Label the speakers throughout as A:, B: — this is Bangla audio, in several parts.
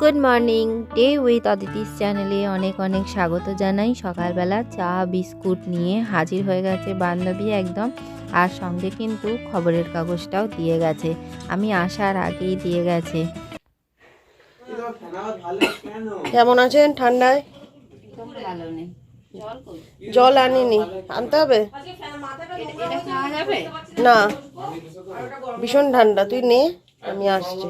A: Good morning day with Aditi's চ্যানেলে অনেক অনেক স্বাগত জানাই। সকালবেলা চা, বিস্কুট নিয়ে হাজির হয়ে গেছে বান্ধবী একদম। আর সঙ্গে কিন্তু খবরের কাগজটাও দিয়ে গেছে। আমি আসার আগেই দিয়ে গেছে।
B: কেমন আছেন ঠান্ডায়? জল আনিনি। আনতে হবে? না। ভীষণ ঠান্ডা। তুই নে, আমি আসছি।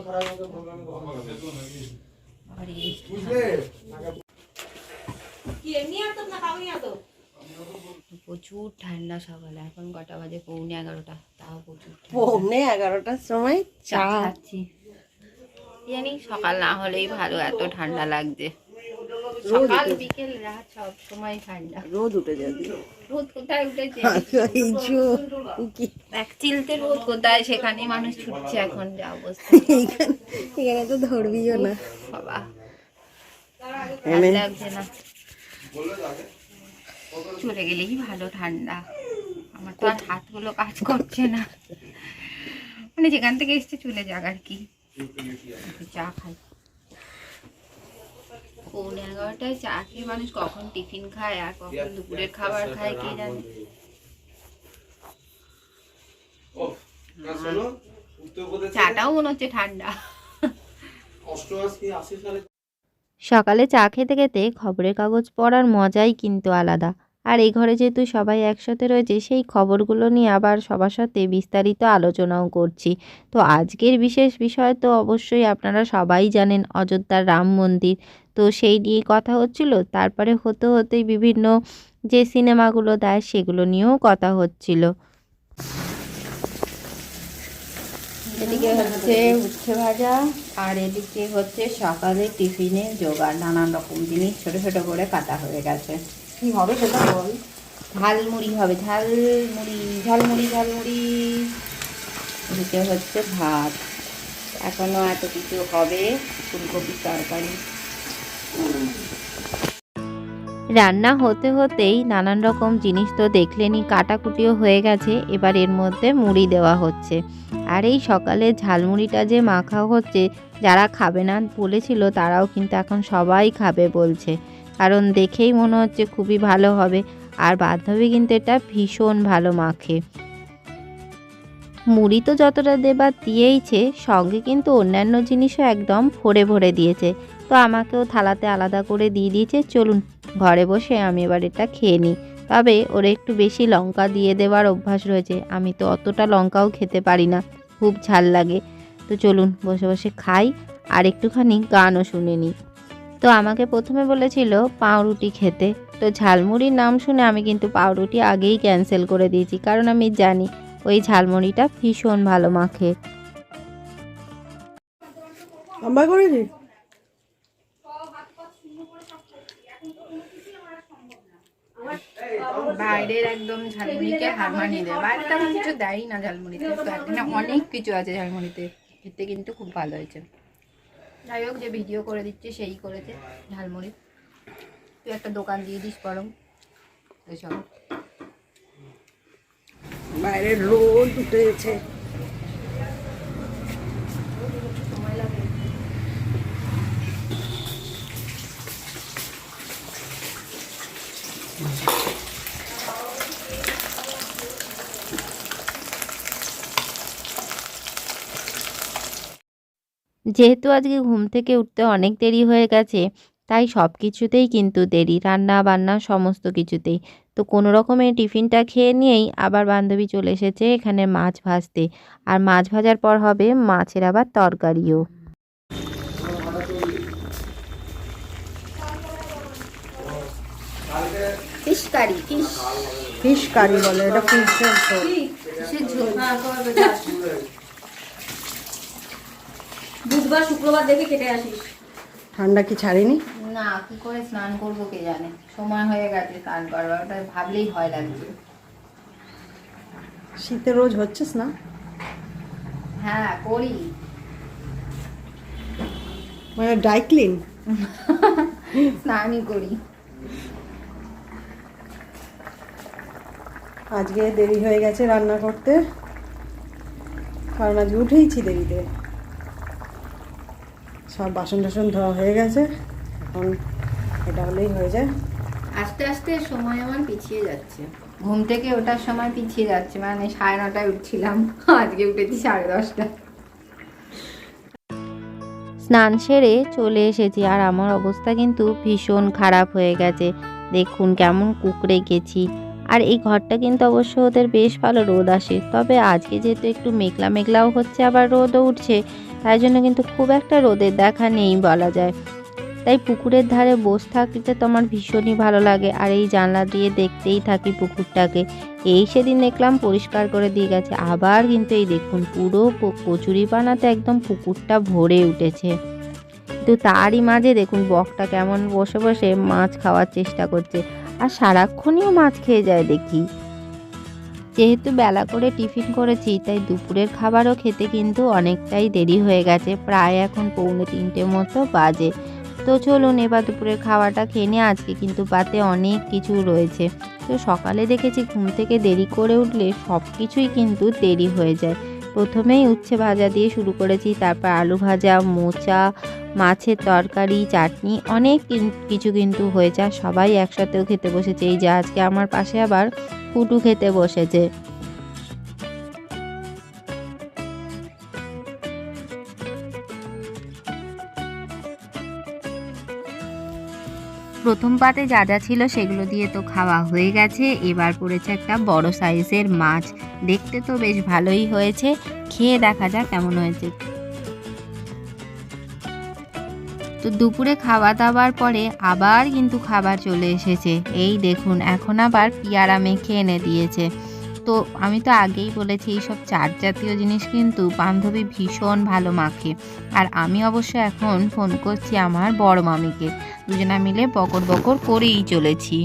A: প্রচুর ঠান্ডা সকালে এখন কটা বাজে? পৌনে এগারোটা। তাও প্রচুর
B: পৌনে এগারোটার সময়
A: চা। খাচ্ছি। জানি সকাল না হলেই ভালো এত ঠান্ডা লাগছে। সকাল বিকেল রাত সব সময় ঠান্ডা।
B: রোদ উঠে যাবে।
A: রোদ কোথায় উঠেছে? এক চিলতে রোদ কোথায় সেখানে মানুষ ছুটছে এখন যা অবস্থা।
B: এখানে তো ধরবিও না।
A: বাবা। লাগছে না। চলে গেলেই ভালো ঠান্ডা। আমার তো আর হাতগুলো কাজ করছে না। মানে যেখান থেকে এসছে চলে যাক আর কি। চা খাই। পৌনে এগারোটায় চা খেয়ে মানুষ কখন টিফিন খায় আর কখন দুপুরের খাবার খায় কে জানে? চাটাও মনে হচ্ছে ঠান্ডা। সকালে চা খেতে খেতে খবরের কাগজ পড়ার মজাই কিন্তু আলাদা। আর এই ঘরে যেহেতু সবাই একসাথে রয়েছে, সেই খবরগুলো নিয়ে আবার সবার সাথে বিস্তারিত আলোচনাও করছি। তো আজকের বিশেষ বিষয় তো অবশ্যই আপনারা সবাই জানেন অযোধ্যার রাম মন্দির। তো সেই নিয়ে কথা হচ্ছিল, তারপরে হতে হতেই বিভিন্ন যে সিনেমাগুলো দেয় সেগুলো নিয়েও কথা হচ্ছিল। এদিকে হচ্ছে উচ্ছে ভাজা, আর এদিকে হচ্ছে সকালে টিফিনে জোগাড়, নানান রকম জিনিস ছোট ছোট করে কাটা হয়ে গেছে।
B: কি হবে সেটা বল।
A: ঝালমুড়ি হবে ঝালমুড়ি ঝালমুড়ি ঝালমুড়ি। এদিকে হচ্ছে ভাত। এখনও এত কিছু হবে ফুলকপির তরকারি। রান্না হতে হতেই নানান রকম জিনিস তো দেখলেনি কাটাকুটিও হয়ে গেছে। এবার এর মধ্যে মুড়ি দেওয়া হচ্ছে। আর এই সকালে ঝালমুড়িটা যে মাখা হচ্ছে যারা খাবে না বলেছিল তারাও কিন্তু এখন সবাই খাবে বলছে। কারণ দেখেই মনে হচ্ছে খুবই ভালো হবে। আর বান্ধবী কিন্তু এটা ভীষণ ভালো মাখে। মুড়ি তো যতটা দেবার দিয়েইছে, সঙ্গে কিন্তু অন্যান্য জিনিসও একদম ভরে ভরে দিয়েছে। তো আমাকেও থালাতে আলাদা করে দিয়ে দিয়েছে, চলুন ঘরে বসে আমি এবার এটা খেয়ে নিই। তবে ওর একটু বেশি লঙ্কা দিয়ে দেওয়ার অভ্যাস রয়েছে, আমি তো অতটা লঙ্কাও খেতে পারি না, খুব ঝাল লাগে। তো চলুন বসে বসে খাই, আর একটুখানি গানও শুনে নিই। তো আমাকে প্রথমে বলেছিল পাউরুটি খেতে। তো ঝালমুড়ির নাম শুনে আমি কিন্তু পাউরুটি আগেই ক্যান্সেল করে দিয়েছি কারণ আমি জানি ওই ঝালমুড়িটা ভীষণ ভালো মাখে। বাইরের একদম ঝালমুড়িকে হার মানিয়ে দেয়। বাইরে তেমন কিছু দেয়ই না ঝালমুড়িতে তো অনেক কিছু আছে ঝালমুড়িতে। খেতে কিন্তু খুব ভালো হয়েছে। যাই হোক, যে ভিডিও করে দিচ্ছে, সেই করেছে, ঝালমুড়ি। তুই একটা দোকান দিয়ে দিস বরং এসব
B: বাইরে রোদ উঠেছে।
A: যেহেতু আজকে ঘুম থেকে উঠতে অনেক দেরি হয়ে গেছে তাই সব কিছুতেই কিন্তু দেরি। রান্না বান্না সমস্ত কিছুতেই। তো কোনো রকমের টিফিনটা খেয়ে নিয়েই আবার বান্ধবী চলে এসেছে এখানে মাছ ভাজতে। আর মাছ ভাজার পর হবে মাছের আবার তরকারিও। Fish curry fish.
B: Fish curry বলে এটা ফিশের ঝোল।
C: বুধবার শুক্রবার দেখে কেটে আসিস।
B: ঠান্ডা কি ছাড়েনি?
A: না কি করে স্নান করব কে জানে? সময় হয়ে গেছে স্নান করবার ওটা ভাবলেই ভয় লাগছে।
B: শীতে রোজ হচ্ছিস না?
A: হ্যাঁ করি।
B: মানে ড্রাই ক্লিন?
A: স্নানই করি।
B: আজকে দেরি হয়ে গেছে রান্না করতে। কারণ আজকে উঠেইছি দেরিতে। সব বাসন টাসন ধোয়া হয়ে গেছে। এখন এটা হলেই হয়ে যায়।
A: আস্তে আস্তে সময় আমার পিছিয়ে যাচ্ছে। ঘুম থেকে ওঠার সময় পিছিয়ে যাচ্ছে। মানে সাড়ে নটায় উঠছিলাম। আজকে উঠেছি সাড়ে দশটা। স্নান সেরে চলে এসেছি। আর আমার অবস্থা কিন্তু ভীষণ খারাপ হয়ে গেছে। দেখুন কেমন কুকড়ে গেছি। আর এই ঘরটা কিন্তু অবশ্য ওদের বেশ ভালো রোদ আসে। তবে আজকে যেহেতু একটু মেঘলা মেঘলাও হচ্ছে আবার রোদও উঠছে। তাই জন্য কিন্তু খুব একটা রোদের দেখা নেই বলা যায়। তাই পুকুরের ধারে বসে থাকতে তো আমার ভীষণই ভালো লাগে। আর এই জানলা দিয়ে দেখতেই থাকি পুকুরটাকে। এই সেদিন দেখলাম পরিষ্কার করে দিয়ে গেছে। আবার কিন্তু এই দেখুন, পুরো কচুরি বানাতে একদম পুকুরটা ভরে উঠেছে। তো তারই মাঝে দেখুন, বকটা কেমন বসে বসে মাছ খাওয়ার চেষ্টা করছে। আর সারাক্ষণই মাছ খেয়ে যায় দেখি। যেহেতু বেলা করে টিফিন করেছি, তাই দুপুরের খাবারও খেতে কিন্তু অনেকটাই দেরি হয়ে গেছে। প্রায় এখন পৌনে তিনটে মতো বাজে। তো চলুন এবার দুপুরের খাওয়াটা খেয়ে নিয়ে আজকে কিন্তু পাতে অনেক কিছু রয়েছে। তো সকালে দেখেছি ঘুম থেকে দেরি করে উঠলে সব কিছুই কিন্তু দেরি হয়ে যায়। প্রথমেই উচ্ছে ভাজা দিয়ে শুরু করেছি, তারপর আলু ভাজা, মোচা মাছের তরকারি, চাটনি, অনেক কিছু কিন্তু হয়েছে আর সবাই একসাথেও খেতে বসেছে। এই যে আজকে আমার পাশে আবার কুটু খেতে বসেছে। প্রথম পাতে যা যা ছিল সেগুলো দিয়ে তো খাওয়া হয়ে গেছে। এবার পড়েছে একটা বড় সাইজের মাছ। দেখতে তো বেশ ভালোই হয়েছে। খেয়ে দেখা যাক কেমন হয়েছে। তো দুপুরে খাওয়া দাওয়ার পরে আবার কিন্তু খাবার চলে এসেছে। এই দেখুন, এখন আবার পিয়ারা মেখে এনে দিয়েছে। তো আমি তো আগেই বলেছি, এইসব চাট জাতীয় জিনিস কিন্তু বান্ধবী ভীষণ ভালো মাখে। আর আমি অবশ্য এখন ফোন করছি আমার বড় মামিকে। দুজনা মিলে বকর বকর করেই চলেছি।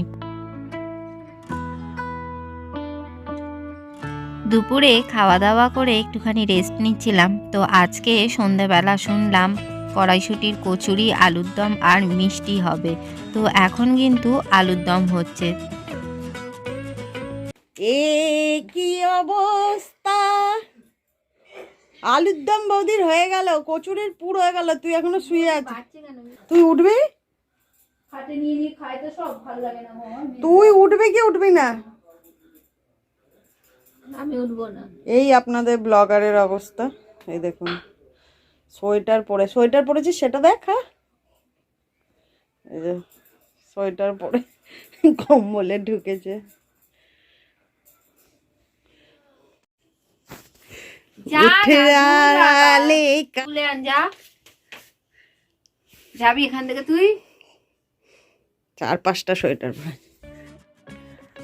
A: দুপুরে খাওয়া দাওয়া করে একটুখানি রেস্ট নিচ্ছিলাম। তো আজকে সন্ধেবেলা শুনলাম কড়াইশুটির কচুরি আলুর দম আর মিষ্টি হবে। তো এখন কিন্তু আলুর দম হচ্ছে।
B: এ কি অবস্থা? আলুর দম বৌদির হয়ে গেল কচুরির পুর হয়ে গেল তুই এখনও শুয়ে আছিস। তুই উঠবি?
C: হাতে নিয়ে নিয়ে খাই তো সব ভালো লাগে না আমার
B: তুই উঠবি। কি উঠবি না?
C: আমি উঠবো না।
B: এই আপনাদের ব্লগারের অবস্থা এই দেখুন। সোয়েটার পরে সোয়েটার পরেছিস সেটা দেখ হ্যাঁ? সোয়েটার পরে কম্বলে ঢুকেছে।
A: যাবি এখান থেকে তুই?
B: চার পাঁচটা সোয়েটার পরে।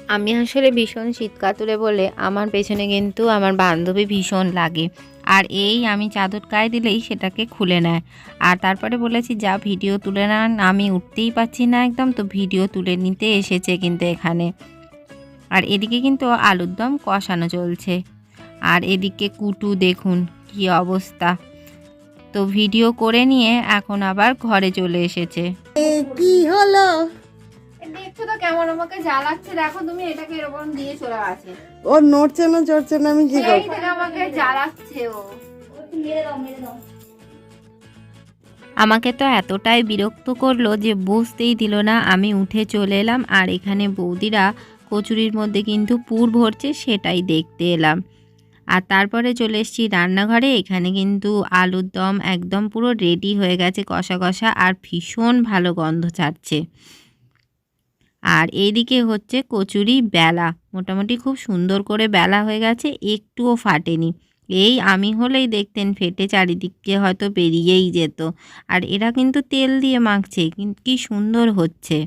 A: আমি আসলে ভীষণ শীত কাতুরে বলে আমার পেছনে কিন্তু আমার বান্ধবী ভীষণ লাগে। আর এই আমি চাদর গায়ে দিলেই সেটাকে খুলে নেয়। আর তারপরে বলেছি, যা ভিডিও তুলে নেন, আমি উঠতেই পাচ্ছি না একদম। তো ভিডিও তুলে নিতে এসেছে কিন্তু এখানে। আর এদিকে কিন্তু আলুর দম কষানো চলছে। আর এদিকে কুটু, দেখুন কি অবস্থা। তো ভিডিও করে নিয়ে এখন আবার ঘরে চলে এসেছে।
B: কি হলো?
C: দেখছ তো কেমন? আমাকে জ্বালাচ্ছে দেখো তুমি এটাকে এরকম দিয়ে চলে গেছে।
B: ও নড়ছে না চড়ছে না আমি কি
C: এই আমাকে জ্বালাচ্ছে ও মেরে দাও মেরে দাও
A: আমাকে তো এতটাই বিরক্ত করল যে বুঝতেই দিল না আমি উঠে চলে এলাম আর এখানে বৌদিরা কচুরির মধ্যে কিন্তু পুর ভরছে সেটাই দেখতে এলাম। আর তারপরে চলে এসেছি রান্নাঘরে এখানে কিন্তু আলুর দম একদম পুরো রেডি হয়ে গেছে কষা কষা আর ভীষণ ভালো গন্ধ ছাড়ছে। আর এইদিকে হচ্ছে কচুরি বেলা। মোটামুটি খুব সুন্দর করে বেলা হয়ে গেছে, একটুও ফাটেনি। এই আমি হলেই দেখতেন ফেটে চারিদিককে হয়তো বেরিয়েই যেত। আর এরা কিন্তু তেল দিয়ে মাখছে কি সুন্দর হচ্ছে।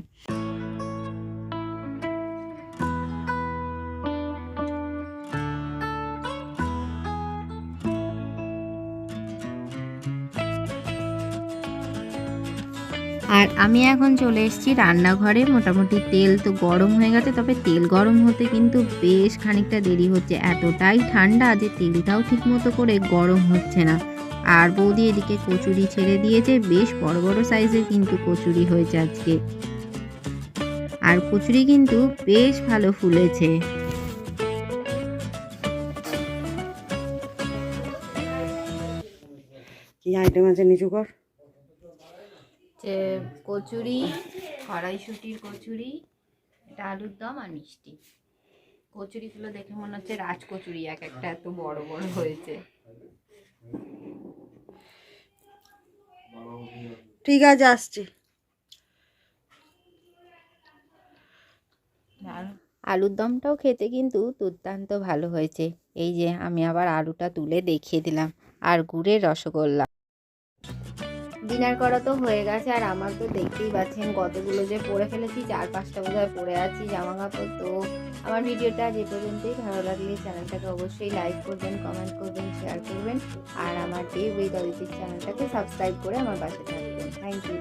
A: আর আমি এখন চলে এসেছি রান্নাঘরে। মোটামুটি তেল তো গরম হয়ে গেছে, তবে তেল গরম হতে কিন্তু বেশ খানিকটা দেরি হচ্ছে। এতটাই ঠান্ডা যে তেলটাও ঠিকমতো করে গরম হচ্ছে না। আর বৌদি এদিকে কচুরি ছেড়ে দিয়েছে, বেশ বড় বড় সাইজের কিন্তু কচুরি হয়েছে আজকে। আর কচুরি কিন্তু বেশ ভালো ফুলেছে।
B: কি আইটেম আছে নিচু কর?
A: হচ্ছে কচুরি কড়াইশুটির কচুরি এটা আলুর দম আর মিষ্টি। কচুরিগুলো দেখে মনে হচ্ছে রাজ কচুরি এক একটা এত বড় বড় হয়েছে।
B: ঠিক আছে আসছি।
A: আলুর দমটাও খেতে কিন্তু দুর্দান্ত ভালো হয়েছে। এই যে আমি আবার আলুটা তুলে দেখিয়ে দিলাম। আর গুড়ের রসগোল্লা। ডিনার করা তো হয়ে গেছে, আর আমার তো দেখতেই পাচ্ছেন কতগুলো যে পরে ফেলেছি চার পাঁচটা বোধহয় পরে আছি জামা কাপড় তো আমার ভিডিওটা যে পর্যন্তই, ভালো লাগলে চ্যানেলটাকে অবশ্যই লাইক করবেন কমেন্ট করবেন শেয়ার করবেন, আর আমার ডে উইথ চ্যানেলটাকে সাবস্ক্রাইব করে আমার পাশে থাকবেন। Thank you